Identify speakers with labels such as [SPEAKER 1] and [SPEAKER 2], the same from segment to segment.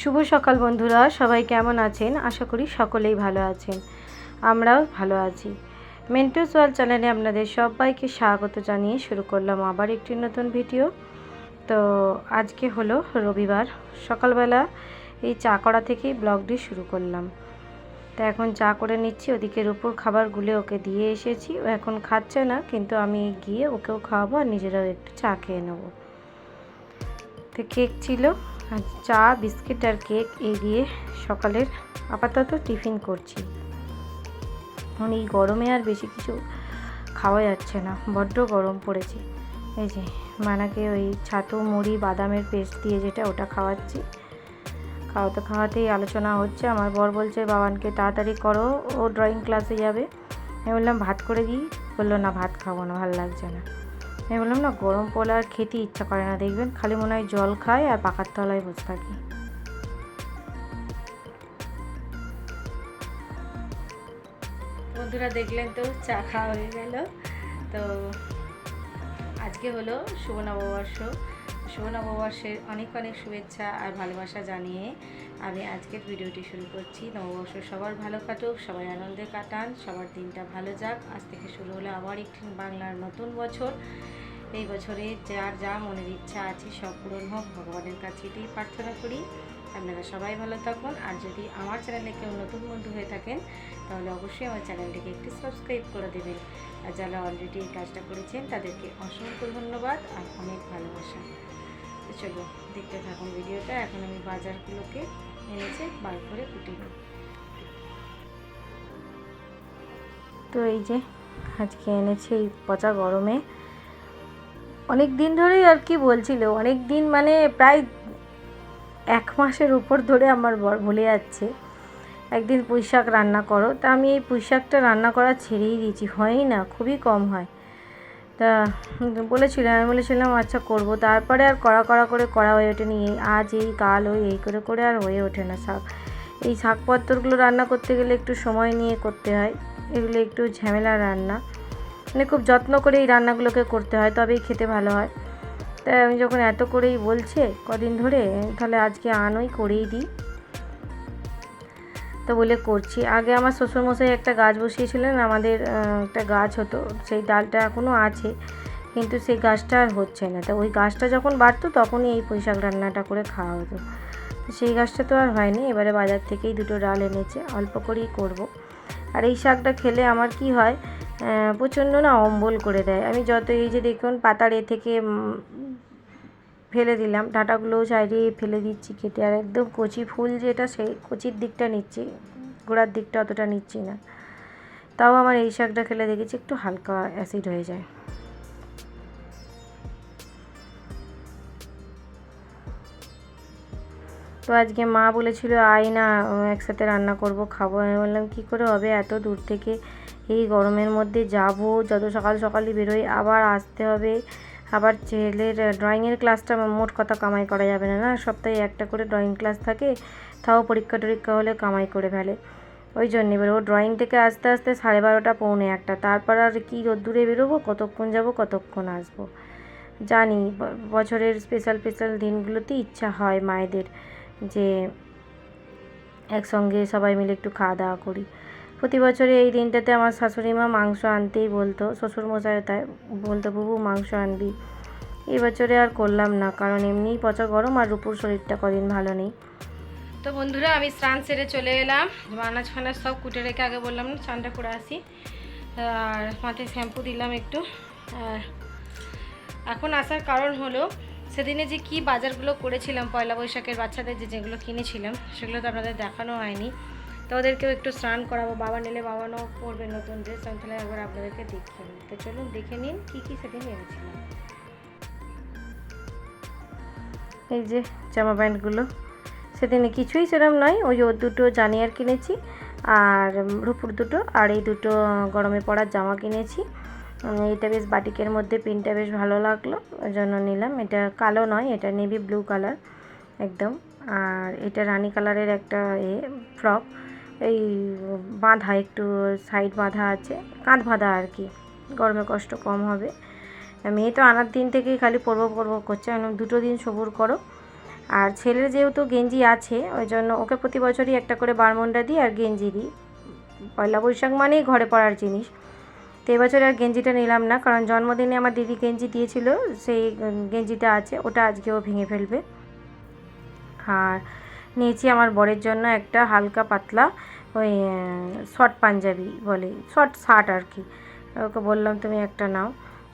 [SPEAKER 1] শুভ সকাল বন্ধুরা, সবাই কেমন আছেন? আশা করি সকলেই ভালো আছেন। আমরাও ভালো আছি। মেন্টোস ওয়ার্ল্ড চ্যানেলে আপনাদের সবাইকে স্বাগত জানিয়ে শুরু করলাম আবার একটি নতুন ভিডিও। তো আজকে হলো রবিবার, সকালবেলা এই চা করা থেকেই ব্লগটি শুরু করলাম। তো এখন চা করে নিচ্ছি ওদিকের উপর খাবারগুলো ওকে দিয়ে এসেছি। ও এখন খাচ্ছে না, কিন্তু আমি গিয়ে ওকেও খাওয়াবো আর নিজেরাও একটু চা খেয়ে নেব। তো কেক ছিল চা, বিস্কিট আর কেক এগিয়ে সকালের আপাতত টিফিন করছি। এখন এই গরমে আর বেশি কিছু খাওয়া যাচ্ছে না, বড্ড গরম পড়েছে। এই যে, মানাকে ওই ছাতু, মুড়ি, বাদামের পেস্ট দিয়ে যেটা ওটা খাওয়াচ্ছি। খাওয়াতে খাওয়াতেই আলোচনা হচ্ছে। আমার বর বলছে, বাবানকে তাড়াতাড়ি করো, ও ড্রয়িং ক্লাসে যাবে। আমি বললাম, ভাত করে দিই? বলল, না, ভাত খাব না, ভালো লাগছে না। আমি বললাম, না, গরম পড়লে আর খেতে ইচ্ছা করে না। দেখবেন খালি মনে হয় জল খায় আর পাকার তলায় বসে থাকি। বন্ধুরা দেখলেন তো, চা খাওয়া হয়ে গেল। তো আজকে হলো শুভ নববর্ষ শুভ নববর্ষের অনেক অনেক শুভেচ্ছা আর ভালোবাসা জানিয়ে আমি আজকের ভিডিওটি শুরু করছি। নববর্ষ সবার ভালো কাটুক, সবাই আনন্দে কাটান, সবার দিনটা ভালো যাক। আজ থেকে শুরু হলো আবার একটি বাংলার নতুন বছর। এই বছরে যার যা মনের ইচ্ছা আছে সব পূরণ হোক, ভগবানের কাছে এটাই প্রার্থনা করি। আপনারা সবাই ভালো থাকুন। আর যদি আমার চ্যানেলে কেউ নতুন বন্ধু হয়ে থাকেন, তাহলে অবশ্যই আমার চ্যানেলটিকে একটু সাবস্ক্রাইব করে দেবেন। আর যারা অলরেডি এই কাজটা করেছেন, তাদেরকে অসংখ্য ধন্যবাদ আর অনেক ভালোবাসা। চলো দেখতে থাকুন ভিডিওটা। এখন আমি বাজারগুলোকে এনেছে বার করে কুটি তো এই যে, আজকে এনেছে এই পচা গরমে অনেক দিন ধরেই আর কি বলছিল, অনেক দিন মানে প্রায় এক মাসের উপর ধরে আমার বর বলে যাচ্ছে। একদিন পুঁই শাক রান্না করো। তা আমি এই পুঁই শাকটা রান্না করা ছেড়েই দিয়েছি, হয়ই না, খুবই কম হয়। তা বলেছিলাম, আমি বলেছিলাম আচ্ছা করব। তারপরে আর কড়া কড়া করে করা হয়ে ওঠেনি। এই আজ এই, কাল ওই, এই করে করে আর হয়ে ওঠে না শাক। এই শাকপত্রগুলো রান্না করতে গেলে একটু সময় নিয়ে করতে হয়। এগুলো একটু ঝামেলা রান্না। মানে খুব যত্ন করে এই রান্নাগুলোকে করতে হয়, তবেই খেতে ভালো হয়। তাই আমি যখন এত করেই বলছে, কদিন ধরে, তাহলে আজকে আনই করেই দিই। তো বলে করছি। আগে আমার শ্বশুরমশাই একটা গাছ বসিয়েছিলেন, আমাদের একটা গাছ হতো, সেই ডালটা এখনও আছে, কিন্তু সেই গাছটা আর হচ্ছে না। তো ওই গাছটা যখন বাড়তো, তখনই এই পুঁইশাক রান্নাটা করে খাওয়া হতো। সেই গাছটা তো আর হয়নি, এবারে বাজার থেকেই দুটো ডাল এনেছে, অল্প করেই করব। আর এই শাকটা খেলে আমার কি হয় প্রচণ্ড না অম্বল করে দেয়। আমি যত এই যে দেখুন পাতার এ থেকে ফেলে দিলাম ডাঁটাগুলোও চাইলে ফেলে দিচ্ছি কেটে, আর একদম কচি ফুল যেটা সেই কচির দিকটা নিচ্ছি, গোড়ার দিকটা অতটা নিচ্ছি না। তাও আমার এই শাকটা খেলে দেখেছি একটু হালকা অ্যাসিড হয়ে যায়। তো আজকে মা বলেছিল, আয় না, একসাথে রান্না করব, খাব। আমি বললাম, কী করে হবে? এত দূর থেকে এই গরমের মধ্যে যাব, যত সকাল সকালই বেরোই, আবার আসতে হবে। আবার ছেলের ড্রয়িংয়ের ক্লাসটা মোট কথা কামাই করা যাবে না না? সপ্তাহে একটা করে ড্রয়িং ক্লাস থাকে, তাও পরীক্ষা টরীক্ষা হলে কামাই করে ফেলে। ওই জন্য এবার ও ড্রয়িং থেকে আস্তে আস্তে সাড়ে বারোটা, পৌনে একটা। তারপর আর কি রোদ্দুরে বেরোবো, কতক্ষণ যাব, কতক্ষণ আসব। জানি বছরের স্পেশাল স্পেশাল দিনগুলোতে ইচ্ছা হয় মায়েদের যে একসঙ্গে সবাই মিলে একটু খাওয়া দাওয়া করি। প্রতি বছরে এই দিনটাতে আমার শাশুড়ি মা মাংস আনতেই বলতো শ্বশুর মশাই তাই বলতো, বুবু, মাংস আনবি। এই বছরে আর করলাম না, কারণ এমনিই পচা গরম আর রূপুর শরীরটা কদিন ভালো নেই। তো বন্ধুরা, আমি স্নান সেরে চলে এলাম। মানাজ ফানাজ সব কুটে রেখে আগে বললাম না, স্নানটা করে আসি। আর মাথায় শ্যাম্পু দিলাম একটু। আর এখন আসার কারণ হলো, সেদিনে যে কি বাজারগুলো করেছিলাম পয়লা বৈশাখের বাচ্চাদের যে যেগুলো কিনেছিলাম, সেগুলো তো আপনাদের দেখানো হয়নি। তো ওদেরকেও একটু স্নান করাবো, বাবা নিলে বাবানও পরবে নতুন ড্রেস আমি তাহলে একবার আপনাদেরকে দেখিয়ে নিই। তো চলুন দেখে নিন কী কী সেদিন এনেছিলাম। এই যে জামা প্যান্টগুলো, সেদিনে কিছুই সেরম নয়, ওই ওর দুটো জানিয়ার কিনেছি আর রূপুর দুটো, আর এই দুটো গরমে পড়ার জামা কিনেছি। এটা বেশ বাটিকের মধ্যে প্রিন্টটা বেশ ভালো লাগল, ওই জন্য নিলাম। এটা কালো নয়, এটা নেভি ব্লু কালার একদম। আর এটা রানি কালারের একটা এ ফ্রক এই বাঁধা একটু সাইড বাঁধা আছে, কাঁধ বাঁধা আর কি। গরমে কষ্ট কম হবে। মেয়ে তো আনার দিন থেকেই খালি পরবো পরবো করছে দুটো দিন সবুর করো। আর ছেলের যেহেতু গেঞ্জি আছে, ওই জন্য ওকে প্রতি বছরই একটা করে বারমুন্ডা দিই আর গেঞ্জি দিই। পয়লা বৈশাখ মানেই ঘরে পড়ার জিনিস। তো এবছর আর গেঞ্জিটা নিলাম না, কারণ জন্মদিনে আমার দিদি গেঞ্জি দিয়েছিল, সেই গেঞ্জিটা আছে, ওটা আজকেও ভেঙে ফেলবে। আর নিয়েছি আমার বরের জন্য একটা হালকা পাতলা ওই শর্ট পাঞ্জাবি বলে শর্ট শার্ট আর কি। ওকে বললাম, তুমি একটা নাও।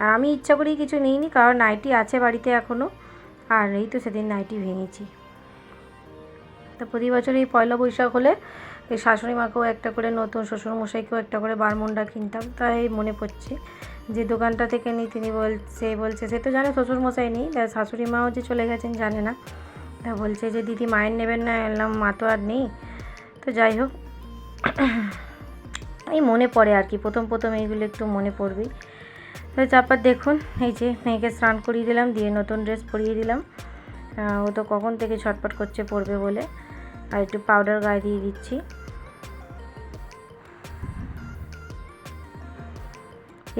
[SPEAKER 1] আর আমি ইচ্ছা করেই কিছু নিইনি, কারণ নাইটি আছে বাড়িতে এখনও আর এই তো সেদিন নাইটি ভেঙেছি। তো প্রতি বছর এই পয়লা বৈশাখ হলে এই শাশুড়ি মাকেও একটা করে, নতুন শ্বশুরমশাইকেও একটা করে বারমুন্ডা কিনতাম, তাই মনে পড়ছে যে দোকানটা থেকে নিই তিনি বলছে বলছে, সে তো জানে শ্বশুরমশাই নেই শাশুড়ি মাও যে চলে গেছেন জানে না। তা বলছে যে, দিদি মায়ের নেবেন না? এলাম, মা তো আর নেই। তো যাই হোক, এই মনে পড়ে আর কি, প্রথম প্রথম এইগুলো একটু মনে পড়বে। তো তারপর দেখুন, এই যে মেয়েকে স্নান করিয়ে দিলাম, দিয়ে নতুন ড্রেস পরিয়ে দিলাম। ও তো কখন থেকে ছটপট করছে পড়বে বলে, আর একটু পাউডার গায়ে দিয়ে দিচ্ছি।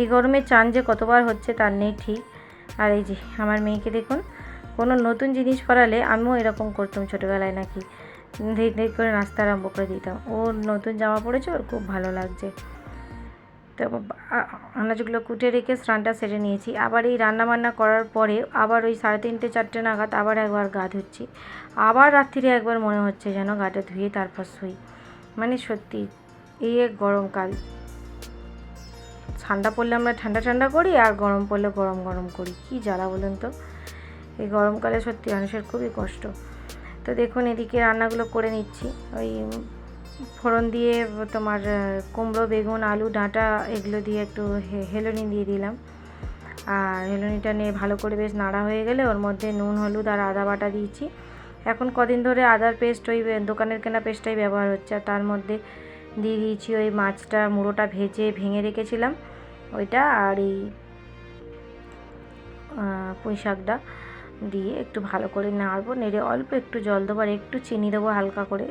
[SPEAKER 1] এই গরমে চান যে কতবার হচ্ছে তার নেই ঠিক। আর এই যে আমার মেয়েকে দেখুন কোনো নতুন জিনিস পরালে আমিও এরকম করতাম ছোটোবেলায় নাকি। ধীরে ধীরে করে নাস্তা আরম্ভ করে দিতাম। ওর নতুন জামা পড়েছে, ওর খুব ভালো লাগছে। তো আনাজগুলো কুটে রেখে স্নানটা সেরে নিয়েছি। আবার এই রান্না বান্না করার পরে আবার ওই সাড়ে তিনটে, চারটে নাগাদ আবার একবার গা ধুচ্ছি। আবার রাত্রিরে একবার মনে হচ্ছে যেন গাটা ধুয়ে তারপর শুই। মানে সত্যি, এই এক গরমকাল ঠান্ডা পড়লে আমরা ঠান্ডা ঠান্ডা করি আর গরম পড়লে গরম গরম করি। কি জ্বালা বলুন তো? এই গরমকালে সত্যি মানুষের খুবই কষ্ট। তো দেখুন, এদিকে রান্নাগুলো করে নিচ্ছি। ওই ফোড়ন দিয়ে তোমার কুমড়ো, বেগুন, আলু, ডাঁটা, এগুলো দিয়ে একটু হেলুনি দিয়ে দিলাম। আর হেলুনিটা নিয়ে ভালো করে বেশ নাড়া হয়ে গেলে ওর মধ্যে নুন, হলুদ আর আদা বাটা দিয়েছি। এখন কদিন ধরে আদার পেস্ট ওই দোকানের কেনা পেস্টটাই ব্যবহার হচ্ছে। আর তার মধ্যে দিয়ে দিয়েছি ওই মাছটা, মুড়োটা ভেজে ভেঙে রেখেছিলাম। ওইটা আর এই পুঁই শাকটা। দিয়ে একটু ভালো করে নাড়বো, নেড়ে অল্প একটু জল দেবো আর একটু চিনি দেবো হালকা করে।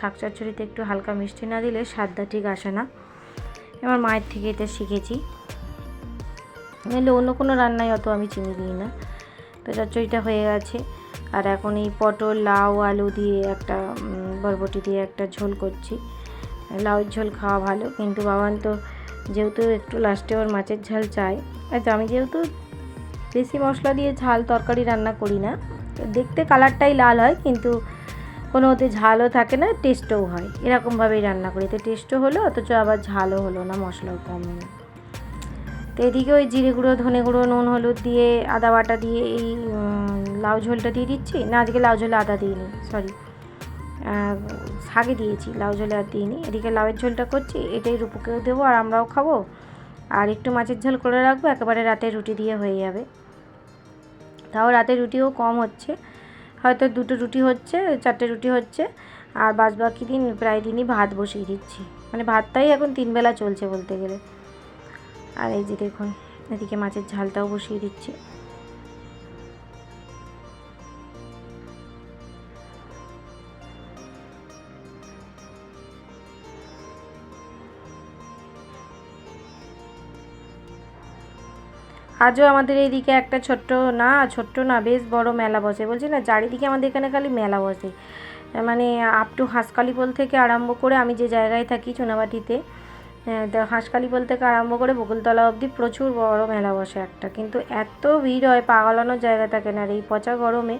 [SPEAKER 1] শাক চচ্চড়িতে একটু হালকা মিষ্টি না দিলে স্বাদটা ঠিক আসে না। এবার মায়ের থেকে এটা শিখেছি। নাহলে অন্য কোনো রান্নায় অত আমি চিনি দিই না। তো চচ্চড়িটা হয়ে গেছে। আর এখন এই পটল, লাউ, আলু দিয়ে একটা বরবটি দিয়ে একটা ঝোল করছি। লাউর ঝোল খাওয়া ভালো, কিন্তু বাবান তো যেহেতু একটু লাস্টে ওর মাছের ঝাল চাই আচ্ছা আমি যেহেতু বেশি মশলা দিয়ে ঝাল তরকারি রান্না করি না। দেখতে কালারটাই লাল হয়, কিন্তু কোনো ওতে ঝালও থাকে না, টেস্টও হয়। এরকমভাবেই রান্না করি। তো টেস্টও হলো, অথচ আবার ঝালও হলো না, মশলাও কম হলো। তো এদিকে ওই জিরে গুঁড়ো, ধনে গুঁড়ো, নুন, হলুদ দিয়ে, আদা বাটা দিয়ে এই লাউ ঝোলটা দিয়ে দিচ্ছি। না, আজকে লাউ ঝোলে আদা দিইনি সরি শাকে দিয়েছি, লাউ ঝোলে আর দিইনি। এদিকে লাউয়ের ঝোলটা করছি, এটাই রূপুকেও দেবো আর আমরাও খাব। আর একটু মাছের ঝোল করে রাখব, একেবারে রাতে রুটি দিয়ে হয়ে যাবে। তাও রাতে রুটিও কম হচ্ছে। হয়তো দুটো রুটি হচ্ছে, চারটে রুটি হচ্ছে, আর বাদ বাকি দিন প্রায় দিনই ভাত বসিয়ে দিচ্ছি। মানে ভাতটাই এখন তিনবেলা চলছে বলতে গেলে। আর এই যে দেখুন, এদিকে মাছের ঝালটাও বসিয়ে দিচ্ছি। আজও আমাদের এইদিকে একটা ছোট্ট, না ছোট্ট না, বেশ বড় মেলা বসে। বলছি না, চারিদিকে আমাদের এখানে খালি মেলা বসে। মানে আপ টু হাঁসকালিপোল থেকে আরম্ভ করে আমি যে জায়গায় থাকি চুনাবাটিতে তো হাঁসকালিপোল থেকে আরম্ভ করে বকুলতলা অবধি প্রচুর বড় মেলা বসে একটা। কিন্তু এত ভিড় হয়, পাগলানোর জায়গা থাকে না আর এই পচা গরমে।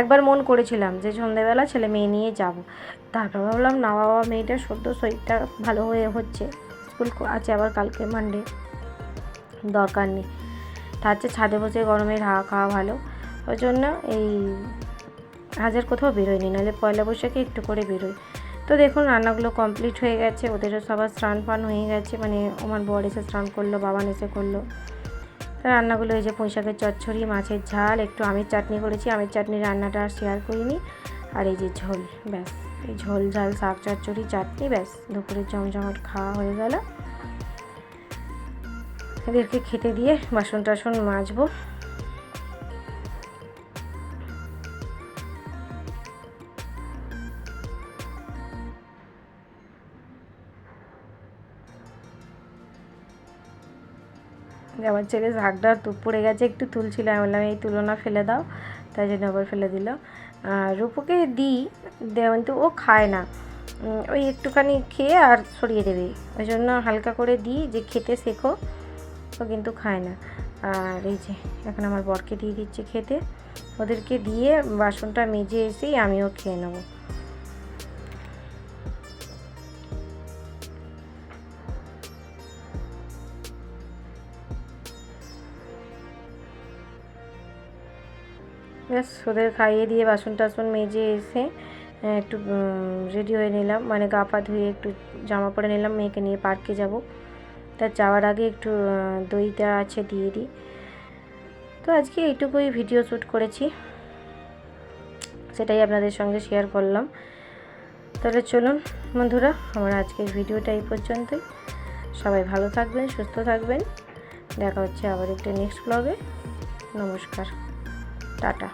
[SPEAKER 1] একবার মন করেছিলাম যে সন্ধেবেলা ছেলে মেয়ে নিয়ে যাব। তারপর ভাবলাম, না বাবা মেয়েটার সদ্য শরীরটা ভালো হয়ে হচ্ছে। স্কুল আছে আবার কালকে মানডে দরকার নেই। তার চেয়ে ছাদে বসে গরমের হাওয়া খাওয়া ভালো। ওই জন্য এই হাজার কোথাও বেরোয়নি, নাহলে পয়লা বৈশাখে একটু করে বেরোয়। তো দেখুন, রান্নাগুলো কমপ্লিট হয়ে গেছে, ওদেরও সবার স্নান ফান হয়ে গেছে মানে আমার বর এসে স্নান করল, বাবান এসে করল। তো রান্নাগুলো এই যে পুঁইশাকের চচ্চড়ি, মাছের ঝাল, একটু আমের চাটনি করেছি, আমের চাটনি রান্নাটা আর শেয়ার করিনি। আর এই যে ঝোল, ব্যাস, এই ঝোল, ঝাল, শাক, চচ্চড়ি, চাটনি, ব্যাস, দুপুরের জমজমাট খাওয়া হয়ে গেল। এদেরকে খেতে দিয়ে বাসন টাসন মাজবো। আমার ছেলে তুপ পড়ে গেছে, একটু তুলছিল আমি বললাম, এই তুলনা ফেলে দাও। তাই জন্য আবার ফেলে দিল আর রূপুকে দিই কিন্তু ও খায় না। ওই একটুখানি খেয়ে আর সরিয়ে দেবে। ওই জন্য হালকা করে দিই যে খেতে শেখো। ও কিন্তু খায় না। আর এই যে, এখন আমার বরকে দিয়ে দিচ্ছে খেতে। ওদেরকে দিয়ে বাসনটা মেজে এসেই আমিও খেয়ে নেব। ব্যাস, ওদের খাইয়ে দিয়ে বাসন টাসন মেজে এসে একটু রেডি হয়ে নিলাম। মানে গা পা ধুয়ে একটু জামা পরে নিলাম, মেয়েকে নিয়ে পার্কে যাব। তা যাওয়ার আগে একটু আহ, দইটা আছে দিয়ে দিই। তো আজকে এইটুকুই ভিডিও শ্যুট করেছি। সেটাই আপনাদের সঙ্গে শেয়ার করলাম। তাহলে চলুন বন্ধুরা আমার আজকের ভিডিওটা এই পর্যন্তই। সবাই ভালো থাকবেন সুস্থ থাকবেন। দেখা হচ্ছে আবার একটা নেক্সট ব্লগে নমস্কার। টাটা।